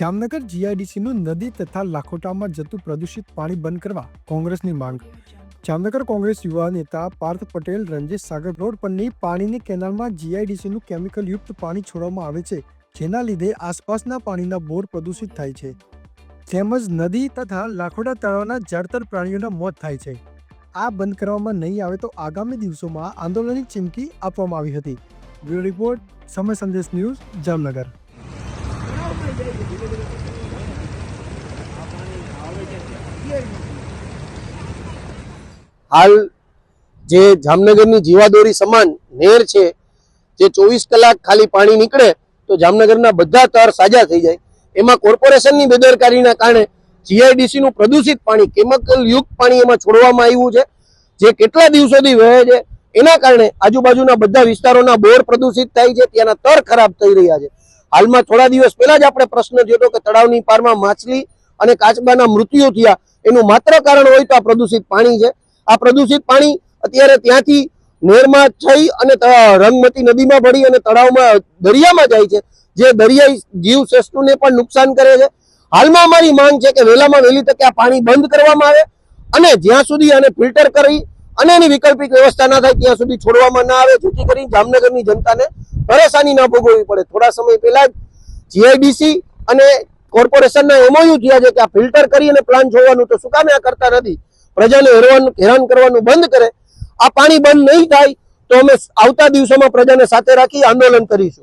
જામનગર જીઆઈડીસીનું નદી તથા લાખોટામાં જતું પ્રદૂષિત પાણી બંધ કરવા કોંગ્રેસની માંગ. જામનગર કોંગ્રેસ યુવા નેતા પાર્થ પટેલ રંજીત સાગર રોડ પરની પાણીની કેનાલમાં જીઆઈડીસીનું કેમિકલયુક્ત પાણી છોડવામાં આવે છે, જેના લીધે આસપાસના પાણીના બોર પ્રદૂષિત થાય છે. તેમજ નદી તથા લાખોટા તળાવના જળતર પ્રાણીઓના મોત થાય છે. આ બંધ કરવામાં નહીં આવે તો આગામી દિવસોમાં આંદોલનની ચીમકી આપવામાં આવી હતી. બ્યુરો રિપોર્ટ, સમય સંદેશ ન્યૂઝ, જામનગર. હાલ જે જામનગરની જીવાદોરી સમાન નહેર છે, જે ચોવીસ કલાક ખાલી પાણી નીકળે, તો જામનગરના બધા તર સાજા થઈ જાય. એમાં કોર્પોરેશનની બેદરકારીના કારણે જીઆઈડીસી નું પ્રદૂષિત પાણી, કેમિકલ યુક્ત પાણી એમાં છોડવામાં આવ્યું છે. જે કેટલા દિવસોથી વહે છે, એના કારણે આજુબાજુના બધા વિસ્તારોના બોર પ્રદૂષિત થાય છે, ત્યાંના તર ખરાબ થઈ રહ્યા છે. હાલમાં થોડા દિવસ પહેલા જ આપણે પ્રશ્ન જોયો કે તળાવની પારમાં માછલી અને કાચબાના મૃત્યુ થયા. એનું માત્ર કારણ હોય તો આ પ્રદૂષિત પાણી છે. આ પ્રદૂષિત પાણી અત્યારે ત્યાંથી નહેરમાં થઈ અને રંગમતી નદીમાં ભળી અને તળાવમાં દરિયામાં જાય છે. જે દરિયાઈ જીવ સૃષ્ટિને પણ નુકસાન કરે છે. હાલમાં અમારી માંગ છે કે વહેલામાં વહેલી તકે આ પાણી બંધ કરવામાં આવે અને જ્યાં સુધી આને ફિલ્ટર કરી અને એની વૈકલ્પિક વ્યવસ્થા ના થાય ત્યાં સુધી છોડવામાં ના આવે. જેથી કરી જામનગરની જનતાને પરેશાની ના ભોગવવી પડે. થોડા સમય પહેલા જ જીઆઈડીસી અને કોર્પોરેશનના એમઓયુ થયા છે કે આ ફિલ્ટર કરી અને પ્લાન જોવાનું તો શું કામે આ કરતા નથી? પ્રજાને હેરાન હેરાન કરવાનું બંધ કરે. આ પાણી બંધ નહીં થાય તો અમે આવતા દિવસોમાં પ્રજાને સાથે રાખી આંદોલન કરીશું.